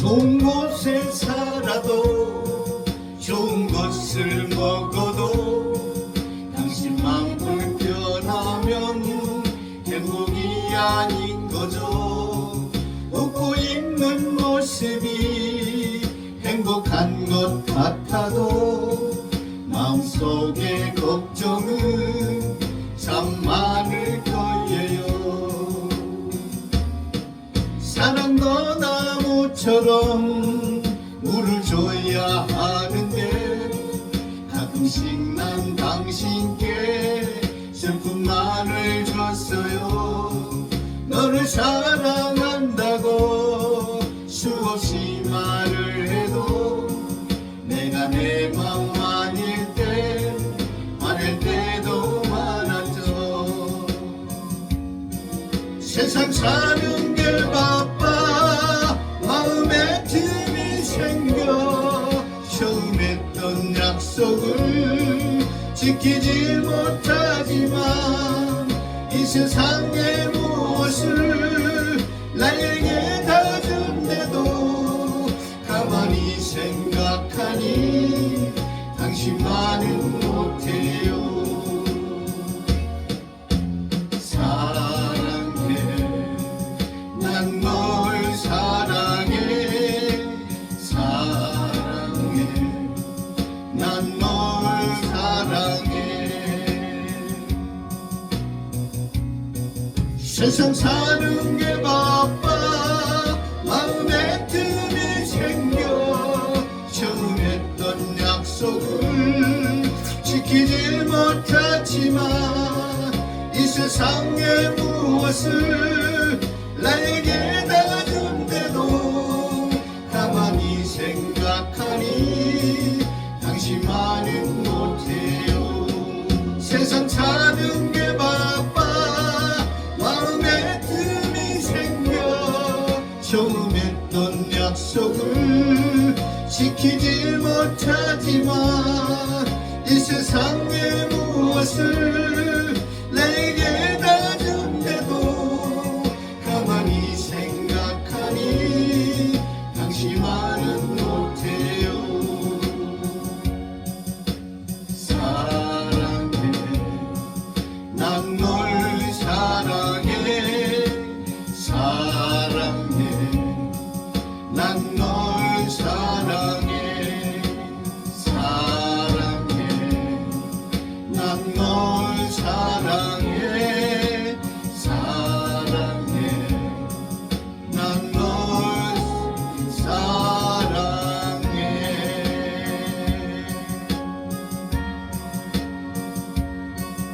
좋은 곳에 살아도 좋은 것을 먹어도 당신만 불편하면 행복이 아닌 거죠. 웃고 있는 모습이 행복한 것 같아도 마음속에 걱정은 참 많을 거예요. 사랑도 나 무처럼 물을 줘야 하는데 가끔씩 난 당신께 슬픈 말을 줬어요. 너를 사랑한다고 수없이 말을 해도 내가 내맘 아닐 때 화낼 때도 많았죠. 세상 사는 게 바빠 생겨 처음 했던 약속을 지키지 못하지만 이 세상의 무엇을 나에 세상 사는 게 바빠. 마음에 틈이 생겨 처음 했던 약속을 지키지 못하지만 이 세상의 무엇을 나에게 다 준대도 가만히 생각하니 당신만은 못해요. 세상 사는 게 했던 약속을 지키지 못하지만